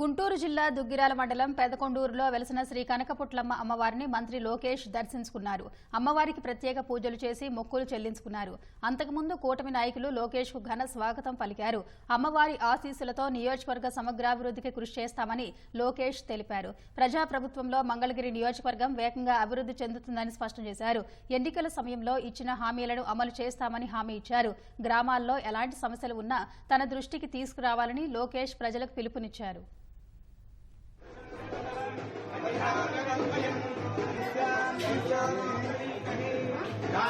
గుంటూరు జిల్లా దుగ్గిరాల మండలం పెదకొండూరులో వెలసిన శ్రీ కనకపుట్లమ్మ అమ్మవారిని మంత్రి లోకేష్ దర్శించుకున్నారు. అమ్మవారికి ప్రత్యేక పూజలు చేసి మొక్కులు చెల్లించుకున్నారు. అంతకుముందు కూటమి నాయకులు లోకేష్కు ఘన స్వాగతం పలికారు. అమ్మవారి ఆశీస్సులతో నియోజకవర్గ సమగ్రాభివృద్ధికి కృషి చేస్తామని లోకేష్ తెలిపారు. ప్రజాప్రభుత్వంలో మంగళగిరి నియోజకవర్గం వేగంగా అభివృద్ధి చెందుతుందని స్పష్టం చేశారు. ఎన్నికల సమయంలో ఇచ్చిన హామీలను అమలు చేస్తామని హామీ ఇచ్చారు. గ్రామాల్లో ఎలాంటి సమస్యలు ఉన్నా తన దృష్టికి తీసుకురావాలని లోకేష్ ప్రజలకు పిలుపునిచ్చారు.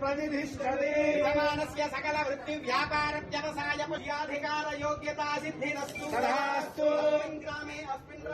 प्रतिष्ठते। यजमानस्य सकल वृत्ति व्यापार व्यवसाय पुल्याधिकार योग्यता सिद्धिरस्तु ग्रामे अस्मिन्